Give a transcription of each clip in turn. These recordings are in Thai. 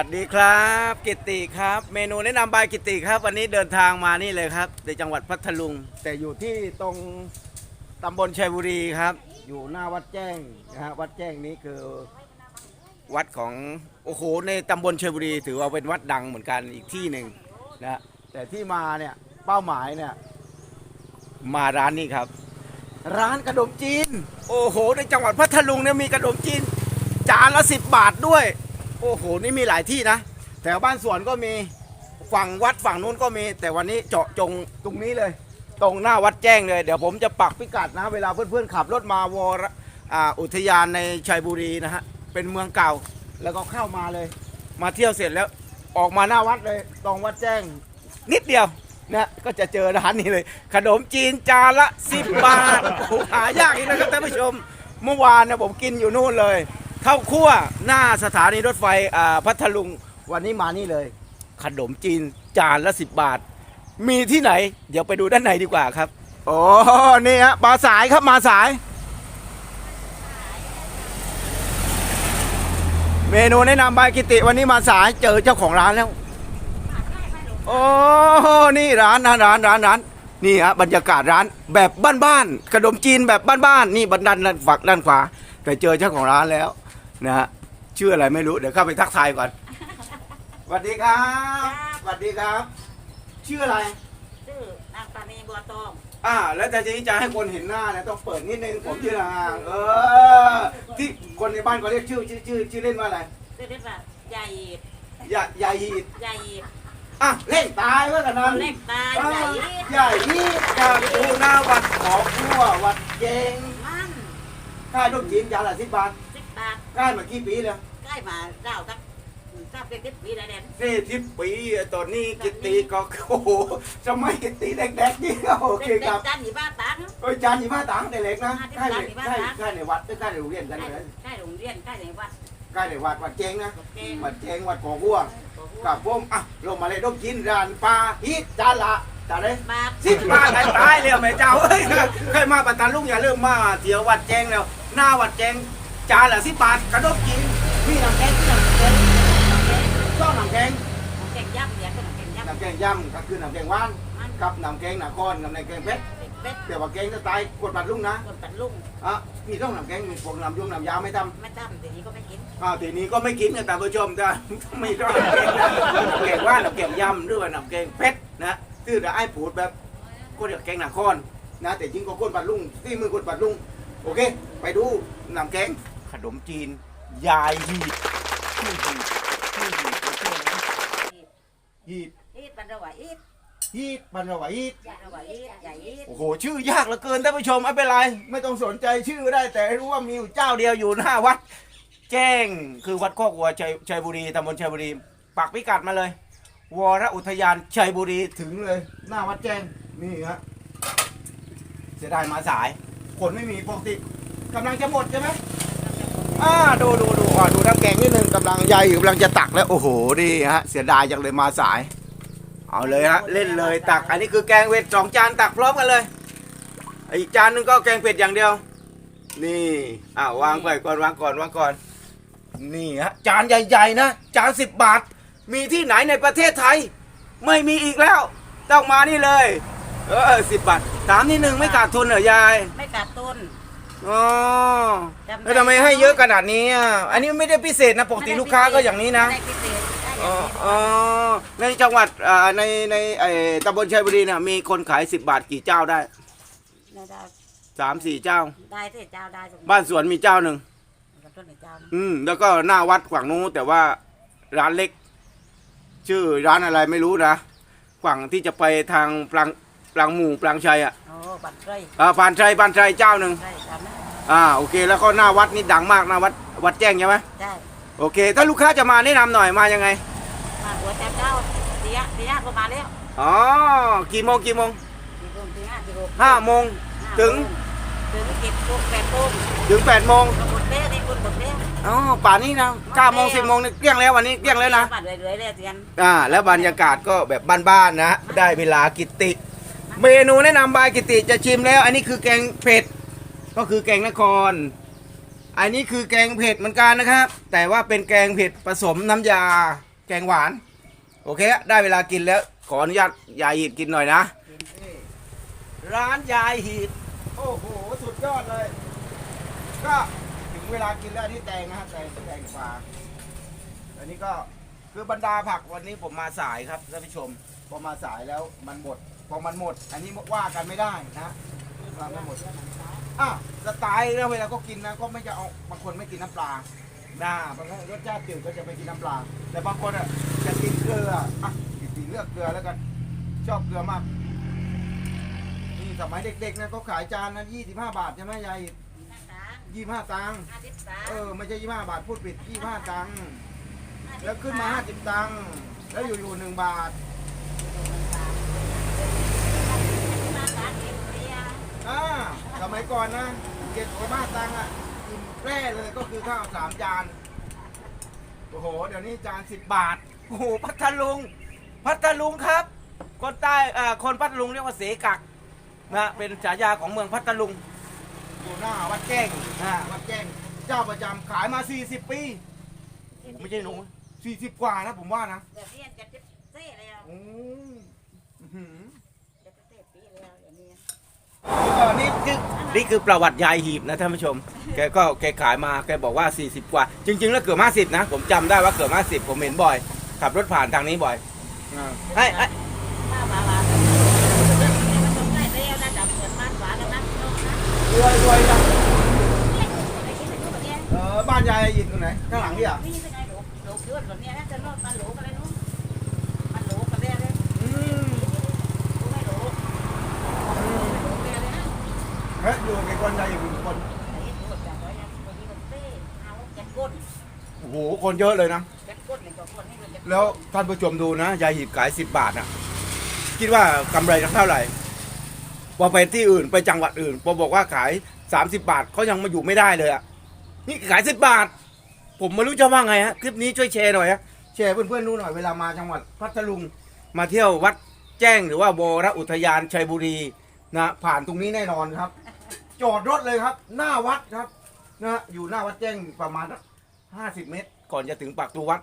วัสดีครับ กิตติครับ เมนูแนะนำบายกิตติครับ วันนี้เดินทางมานี่เลยครับในจังหวัดพัทลุง แต่อยู่ที่ตรงตำบลชัยบุรีครับ อยู่หน้าวัดแจ้งนะฮะวัดแจ้งนี้คือ วัดของโอ้โหในตำบลชัยบุรี ถือว่าเป็นวัดดังเหมือนกันอีกที่หนึ่งนะฮะแต่ที่มาเนี่ยเป้าหมายเนี่ยมาร้านนี้ครับ ร้านขนมจีน โอ้โห ในจังหวัดพัทลุงเนี่ยมีขนมจีนจานละสิบบาทด้วย โอ้โหนี่มีหลายที่นะ แถวบ้านสวนก็มีฝั่งวัดฝั่งนู้นก็มี แต่วันนี้เจาะจงตรงนี้เลย ตรงหน้าวัดแจ้งเลย เดี๋ยวผมจะปักพิกัดนะ เวลาเพื่อนๆขับรถมาวรอ่าอุทยานในชัยบุรีนะฮะเป็นเมืองเก่าแล้วก็เข้ามาเลย มาเที่ยวเสร็จแล้วออกมาหน้าวัดเลยตรงวัดแจ้ง นิดเดียวนะก็จะเจอร้านนี้เลย ขนมจีนจานละ 10 บาทหหายากอีกนะครับท่านผู้ชม เมื่อวานนะผมกินอยู่นู่นเลย ข้าวคั่วหน้าสถานีรถไฟอ่าพัทลุงวันนี้มานี่เลย ขนมจีนจานละ10บาท มีที่ไหน เดี๋ยวไปดูด้านในดีกว่าครับโอ้นี่ฮะมาสายครับมาสาย เมนูแนะนำบายกิติวันนี้มาสายเจอเจ้าของร้านแล้วโอ้นี่ร้านนะร้านร้านร้านนี่ฮะบรรยากาศร้านแบบบ้านๆขนมจีนแบบบ้านๆนี่บันดันด้านฝักด้านขวาแต่เจอเจ้าของร้านแล้ว นะฮะชื่ออะไรไม่รู้เดี๋ยวเข้าไปทักทายก่อนสวัสดีครับสวัสดีครับ ชื่ออะไรชื่อนางปานีบัวตองอ่า แล้วแต่ทีนี้จะให้คนเห็นหน้าเนี่ยต้องเปิดนิดนึงผมชื่อนางเออ ที่คนในบ้านเขาเรียกชื่อชื่อชื่อชื่อเล่นว่าอะไรชื่อเรียกว่าใหญ่ยายายีดใหญ่อะเล่นตายว่ากันนั้นเล็กตายอ่าใหญ่ใหญ่นี่จากอูหน้าวัดขอพัววัดเจงมันค่ายลูกจีนยาละสิบบาทสิ บบาทค่ายมากี่ปีแล้วใกล้มาเจ้าสักสักเด็กนิดปีได้เด่นนี่ทิปปีตอนนี้กิตติก็โอ้โหสมัยกิตติเด็กๆนี่โอเคเด็กครับๆจันยี่บ้าตังค์โอ้ยจานยี่ห้าตังค์แต่เล็กนะอ่าที่ค่ายในจานยี่ห้าค่ายตังค์ค่ายในวัดค่ายในโรงเรียนกันใกล้เลยใกล้โรงเรียนใกล้ในวัดค่ายในวัดวัดเจงนะเก่งวัดเจงวัดขอพัวกับผมอะลงมาเลยต้องกินร้านปลาฮิตจานละจานเลยบาทสิบบาทตายตายเลยแม่เจ้าเอ้ยเคยมาปัตตาลุงอย่าลืมมาเที่ยววัดแจงแล้ว หน้าวัดแจง จานละสิบบาทกระดกกินมีน้ำแกงมีน้ำแกงชอบน้ำแกงเก่งยับเนี่ยก็เก่งยับน้ำแกงย่ำก็คือน้ำแกงว่านกับน้ำแกงหนาคอนกับน้ำแกงเพชรเด็กเป็ดแต่ว่าแกงจะตายกดบัตรลุงนะคนตัดลุงอะมีต้องน้ำแกงมีพวกน้ำยุ่งน้ำยาไม่ทไม่ทำทีนี้ก็ไม่กินอ้าทีนี้ก็ไม่กินกันแต่ผู้ชมแต่ไม่ต้องน้ำแกงนะน้ำแกงว่านน้ำแกงย่ำหรือว่าน้ำแกงเพชรนะคือจะไอ้ผูดแบบก็เรียกแกงหนาคอนนะแต่จริงก็กดบัตรลุงที่มือกดบัตรลุงโอเค ไปดูน้ำแกง ขนมจีน ยายฮีดชื่อฮีดชื่อฮีดเขาชื่ออะไรนะฮีดอีดปันระหว่างอีดฮีดมันว่าฮีดใหญ่ระหว่างอีดใหญ่อีดโอ้โห ชื่อยากเหลือเกินท่านผู้ชมไม่เป็นไร ไม่ต้องสนใจชื่อได้ แต่ให้รู้ว่ามีอยู่เจ้าเดียวอยู่หน้าวัด แจ้งคือวัดโคกวัวชัยชัยบุรีตำบลชัยบุรีปักพิกัดมาเลย วรอุทยานชัยบุรีถึงเลย หน้าวัดแจ้งนี่ฮะเสียดายมาสาย คนไม่มีปกติกำลังจะหมดใช่ไหม อ่าดูดูดูอ่าดูน้ำแกงนิดนึงกำลังยายอยู่กำลังจะตักแล้ว โอ้โหนี่ฮะ เสียดายจังเลยมาสาย เอาเลยฮะ เล่นเลยตัก อันนี้คือแกงเผ็ดสองจานตักพร้อมกันเลย อีกจานหนึงก็แกงเผ็ดอย่างเดียว นี่อ้าวางไปก่อนวางก่อนวางก่อน นี่ฮะจานใหญ่ๆนะจานสิบบาท มีที่ไหนในประเทศไทย ไม่มีอีกแล้ว ต้องมานี่เลย เออสิบบาทถามนิดนึงไม่ขาดทุนเหรอยาย ไม่กัดตุน อ๋อแล้วทำไมให้เยอะขนาดนี้อะอันนี้ไม่ได้พิเศษนะปกติลูกค้าก็อย่างนี้นะ ไม่ได้พิเศษได้ออ๋ย่าองนี้อ๋อในจังหวัดอ่าในในไอ้ตำบลชัยบุรีน่ะมีคนขาย 10 บาทกี่เจ้าได้ได้ได้สามสี่เจ้า ได้ที่เจ้าได้ตรงบ้านสวนมีเจ้าหนึ่งกับต้นเจ้านะอืมแล้วก็หน้าวัดฝั่งนู้นแต่ว่าร้านเล็ก ชื่อร้านอะไรไม่รู้นะฝั่งที่จะไปทางปลังปลังหมู่ปลังชัยอะโอ้บัตรไรอ่าปานชัยปานชัยเจ้าหนึ่งได้ตามนั้น อ่าโอเค แล้วก็หน้าวัดนี่ดังมากหน้าวัดวัดแจ้งใช่ไหมได้โอเค ถ้าลูกค้าจะมาแนะนำหน่อยมายังไงมาหัวแจมเจ้าตีห้าตีห้าก็มาแล้วอ๋อกี่โมงกี่โมงตีโมงตีห้าตีหกห้าโมงถึงถึงเจ็ดโมงแปดโมงถึงแปดโมงก็หมดแล้วนี่คุณหมดแล้วอ๋อป่านนี้นะเก้าโมงสิบโมงนี่เกลี้ยงแล้ววันนี้เกลี้ยงแล้วนะ บัตรเรื่อยๆเลยเตียนอ่าแล้วบรรยากาศก็แบบบ้านๆนะ ได้เวลากิตติเมนูแนะนำบายกิตติจะชิมแล้ว อันนี้คือแกงเผ็ด ก็คือแกงนคร อันนี้คือแกงเผ็ดเหมือนกันนะครับ แต่ว่าเป็นแกงเผ็ดผสมน้ำยาแกงหวาน โอเค ได้เวลากินแล้ว ขออนุญาตยายหีดกินหน่อยนะ ร้านยายหีดโอ้โห สุดยอดเลย ก็ถึงเวลากินแล้วอันนี่แตงนะฮะแตงแตงปลาอันนี้ก็คือบรรดาผักวันนี้ผมมาสายครับท่านผู้ชมพอมาสายแล้วมันหมดพอมันหมด อันนี้ว่ากันไม่ได้นะว่าไม่หมด อะสไตล์แล้วเวลาก็กินนะก็ไม่จะเอาบางคนไม่กินน้ำปลานะบางคนรสชาติจืดก็จะไม่กินน้ำปลา แต่บางคนอะจะกินเกลืออะกินเลือกเกลือแล้วกัน ชอบเกลือมากนี่สมัยเด็กๆนะก็ขายจานนะยี่สิบห้าบาทใช่ไหมยายยี่ห้าตังค์ห้าสิบสามเออไม่ใช่ยี่ห้าบาทพูดผิดยี่ห้าตังค์แล้วขึ้นมาห้าสิบตังค์แล้วอยู่ๆหนึ่งบาทมาสามสิบเรียอ่า สมัยก่อนนะเจ็ดสิบห้าตังค์อะกินแร่เลยก็คือข้าวสามจาน โอ้โห เดี๋ยวนี้จานสิบบาท โอ้โห พัทลุง พัทลุงครับ คนใต้เอ่อคนพัทลุงเรียกว่าเสกักนะ เป็นฉายาของเมืองพัทลุง อยู่หน้าวัดแจ้งนะวัดแจ้ง เจ้าประจำขายมา40ปีไม่ใช่หนู40กว่านะผมว่านะ เดี๋ยวนี้จะจะเซ่แล้วโอ้อื้อหือ จะเซ่ปีแล้วอย่างนี้ เออ นี่คือนี่คือประวัติยายหีบนะท่านผู้ชม แกก็แกขายมาแกบอกว่า 40 กว่า จริง ๆ แล้วเกือบ50 นะ ผมจำได้ว่าเกือบ50 ผมเห็นบ่อย ขับรถผ่านทางนี้บ่อยอ่าไอ้ไอ้มาบาบามันต้องได้เร็วนะจับเปิดบ้านหวานแล้วนะน้องนะรวยรวยจังไอ้ที่ไหนนู้นแบบนี้เออบ้านยายหีบตรงไหนข้างหลังนี่อะ นี้มันเซ่เอาจัดก้นโอ้โห คนเยอะเลยนะจัดก้นในตัวคนนี่มันจะแล้วท่านผู้ชมดูนะ ยายหีบขาย10บาทอะ คิดว่ากำไรเท่าไหร่พอไปที่อื่นไปจังหวัดอื่นพอบอกว่าขาย30บาทเขายังมาอยู่ไม่ได้เลยอะ นี่ขาย10บาท ผมไม่รู้จะว่าไงฮะ คลิปนี้ช่วยแชร์หน่อยฮะ แชร์เพื่อนๆดูหน่อยเวลามาจังหวัดพัทลุง มาเที่ยววัดแจ้งหรือว่าโบรอุทยานชัยบุรีนะผ่านตรงนี้แน่นอนครับ จอดรถเลยครับ หน้าวัดครับนะอยู่หน้าวัดแจ้งประมาณห้าสิบเมตร ก่อนจะถึงปากตูวัด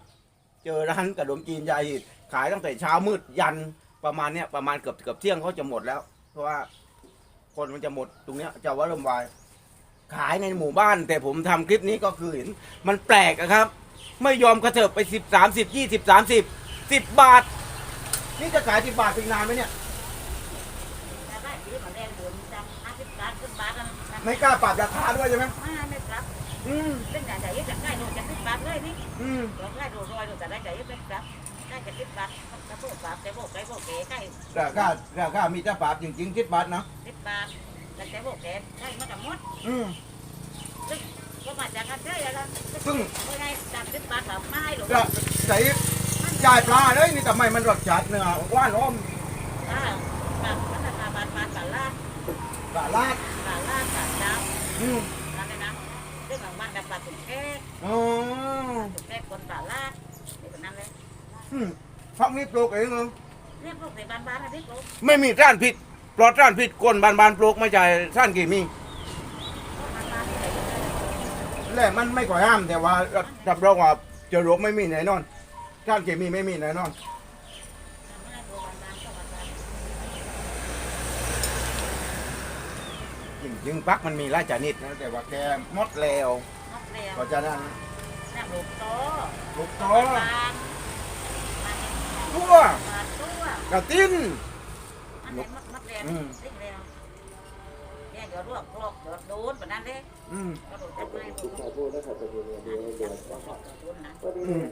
เจอร้านขนมจีนยายหีดขายตั้งแต่เช้ามืดยันประมาณเนี้ยประมาณเกือบเกือบเที่ยงเขาจะหมดแล้ว เพราะว่าคนมันจะหมดตรงเนี้ยจะว่าเริ่มวาย ขายในหมู่บ้าน แต่ผมทำคลิปนี้ก็คือเห็นมันแปลกอะครับ ไม่ยอมกระเถิบไปสิบสามสิบยี่สิบสามสิบสิบบาท นี่จะขายสิบบาทเป็นนานไหมเนี่ย จะได้ปีมาแรงเดือนจังห้าสิ บบาทขึ้นบาทกันไม่กล้าปรับราคาด้วยใช่ไหมไม่ไม่ปรับอืมเป็นอย่างไรจะได้ดูจะสิบบาทเลยนี่อืมเราได้ดูรอยดูจะได้ใจเป็นปรับได้จะสิบบาทจะพวกปรับแต่พวกไก่พวกเก๋ไก่ราคาราคามีแต่ปรับจริงๆสิบบาทนะสิบบาทแต่แต่พวกเก๋ไก่มาจากมดอืมซึ่งก็มาจากกันเท่าไหร่ซึ่งเมื่อไงจับสิบบาทแบบไม่หรอกจะใส่จ่ายปลาเลยนี่ทำไมมันรสจัดเนื้อว่านอ้อมอ่าบาทพัฒนาบาทบาทบาทลาดป ลาลาดบาทลาดบาทดาวอืมนั่นเลยนะเรื่องของมันกับบาทถุงแค่อ๋อถุงแค่คนบาทลาดนี่เป็นนั่นเลยอืมพักนี้ปลูกเองเหรอเนี่ยพวกในบ้านบ้านนะพี่กูไม่มีร้านผิดปลอดร้านผิดก้นบานบานๆปลูกไม่ใช่ร้านกี่มี บ้านบ้านที่ไหนแหละมันไม่ก่อยห้ามแต่ว่ารับรองว่าเจะรกไม่มีแน่นอนร้านกี่มีไม่มีแน่นอน ไม่ได้ดูบ้านบ้านก็บ้านบ้าน จริงๆพักมันมีหลายชนิดนะแต่ว่าแกหมดแล้วนกเลี้ยงเพราะฉะนั้นน้ำลูกโตลูกโตบานบานตัวบานตัวกระติ้นอันไหนมัดมัดแล้วอืมติ้งแล้วเนี่ยเดี๋ยวลวกลวกเดี๋ยวโดนแบบนั้นเลยอืมกระโดดจับไม่ถูกจับโดนนะอืม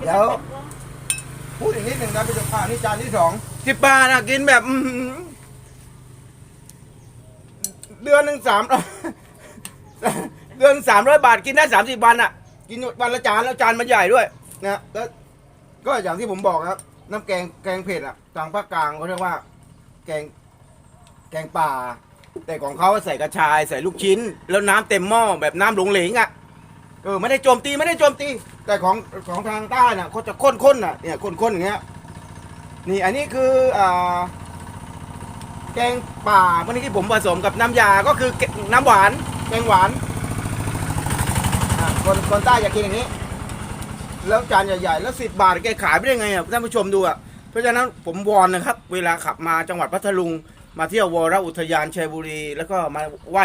เดี๋ยวพูดอีกนิดหนึ่งนะพี่ตุ๊กอ่านี่จานที่สองสิบบาทนะกินแบบ อื้อหือ เดือนหนึ่งสามเดือนสามร้อยบาทกินได้สามสิบวันอะ กินวันละจานแล้วจานมันใหญ่ด้วยนะแล้วก็อย่างที่ผมบอกครับ น้ำแกงแกงเผ็ดอะทางภาคกลางเขาเรียกว่า แกงแกงป่า แต่ของเขาใส่กระชายใส่ลูกชิ้น แล้วน้ำเต็มหม้อแบบน้ำหลงเหลงอะเออไม่ได้โจมตีไม่ได้โจมตี แต่ของของทางใต้น่ะเขาจะข้นๆน่ะเนี่ยข้นๆอย่างเงี้ยนี่อันนี้คืออ่า แกงป่าวันนี้ที่ผมผสมกับน้ำยาก็คือน้ำหวานแกงหวานคนคนใต้อยากกินอย่างนี้ แล้วจานใหญ่ๆ แล้วสิบบาทแกขายไม่ได้ไงอะท่านผู้ชมดูอะเพราะฉะนั้นผมวอนนะครับ เวลาขับมาจังหวัดพัทลุง มาเที่ยววรอุทยานชัยบุรี แล้วก็มาไหว้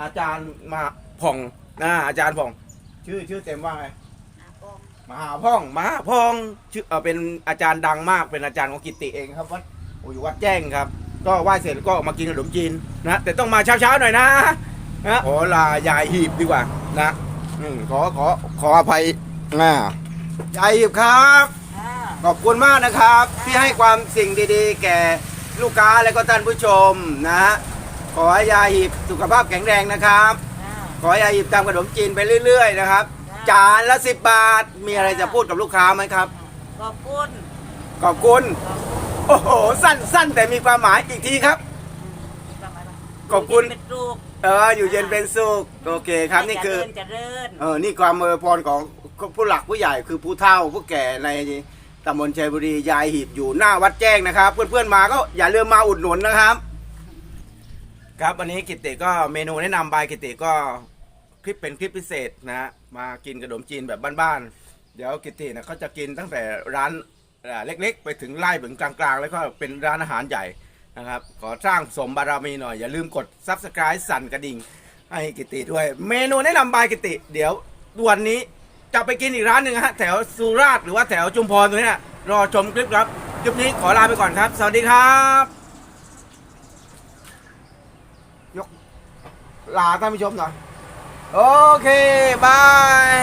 อาจารย์มาผ่องนะอาจารย์ผ่อง ชื่อชื่อเต็มว่าไงอะกองมหาพ่องมหาพ่องชื่อเออเป็นอาจารย์ดังมากเป็นอาจารย์ของกิตติเองครับวัดโอ้อยู่วัดแจ้งครับ ก็ไหว้เสร็จก็มากินขนมจีนนะแต่ต้องมาเช้าๆหน่อยนะนะขอลายายหีบดีกว่านะอืมขอขอขออภัยอ่ายายหีบครับอ่าขอบคุณมากนะครับ ที่ให้ความสิ่งดีๆ แก่ลูกค้าและก็ท่านผู้ชมนะฮะขอให้ยายหีบสุขภาพแข็งแรงนะครับอ่าขอให้ยายหีบทำขนมจีนไปเรื่อย ๆ นะครับ จานละสิบบาทมีอะไรจะพูดกับลูกค้าไหมครับ ขอบคุณขอบคุณ ขอบคุณโอ้โหสั้นๆ แต่มีความหมายอีกทีครับทำไมล่ะขอบคุณ เป็นลูกเอออยู่เย็นเป็นสุขโอเคครับนี่คือเจริญเจริญเออนี่ความเมอพรของผู้หลักผู้ใหญ่คือผู้เฒ่าผู้แก่ในตำบลชัยบุรียายหีบอยู่หน้าวัดแจ้งนะครับ เพื่อนๆมาก็อย่าลืมมาอุดหนุนนะครับ ครับวันนี้กิตติก็เมนูแนะนำบายกิตติก็คลิปเป็นคลิปพิเศษนะฮะมากินขนมจีนแบบบ้านๆเดี๋ยวกิตตินะเขาจะกินตั้งแต่ร้าน อ่าเล็กๆ ไปถึงไล่ถึงกลางๆ แล้วก็เป็นร้านอาหารใหญ่นะครับ ขอสร้างสมบารมีหน่อย อย่าลืมกด subscribe สั่นกระดิ่ง ให้กิติด้วย เมนูแนะนำบายกิติ เดี๋ยววันนี้จะไปกินอีกร้านหนึ่งฮะแถวสุราษฎร์หรือว่าแถวจุมพรตรงนี้นะรอชมคลิปครับ คลิปนี้ขอลาไปก่อนครับ สวัสดีครับยกลาท่านผู้ชมหน่อย โอเค บาย